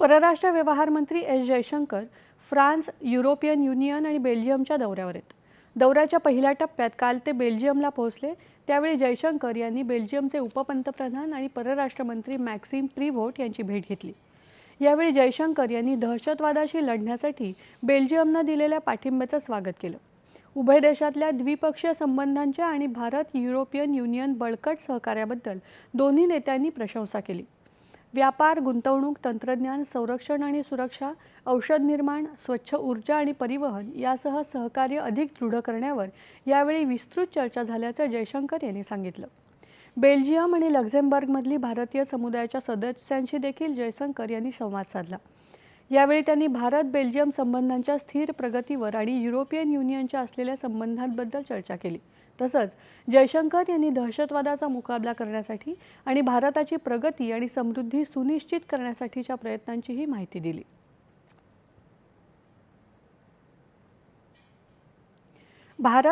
परराष्ट्र व्यवहार मंत्री S Jaishankar France European union आणि बेल्जियमच्या दौऱ्यावर आहेत. दौऱ्याच्या पहिल्या टप्प्यात काल ते बेल्जियमला पोहोचले. त्यावेळी जयशंकर यांनी बेल्जियमचे उपपंतप्रधान आणि परराष्ट्र मंत्री मॅक्सिम प्रिव्होट यांची भेट घेतली. यावेळी जयशंकर यांनी दहशतवादाशी लढण्यासाठी बेल्जियमनं दिलेल्या पाठिंब्याचं स्वागत केलं. उभय देशातल्या द्विपक्षीय संबंधांच्या आणि भारत युरोपियन युनियन बळकट सहकार्याबद्दल दोन्ही नेत्यांनी प्रशंसा केली. व्यापार गुंतवणूक तंत्रज्ञान संरक्षण आणि सुरक्षा औषध निर्माण स्वच्छ ऊर्जा आणि परिवहन यासह सहकार्य अधिक दृढ करण्यावर यावेळी विस्तृत चर्चा झाल्याचं जयशंकर यांनी सांगितलं. बेल्जियम आणि लक्झेंबर्गमधली भारतीय समुदायाच्या सदस्यांशी देखील जयशंकर यांनी संवाद साधला. यावेळी त्यांनी भारत बेल्जियम संबंधांच्या स्थिर प्रगतीवर आणि युरोपियन युनियनच्या असलेल्या संबंधांबद्दल चर्चा केली. तसंच जयशंकर यांनी दहशतवादाचा मुकाबला करण्यासाठी आणि भारताची प्रगती आणि समृद्धी सुनिश्चित करण्यासाठीच्या प्रयत्नांचीही माहिती दिली. भारत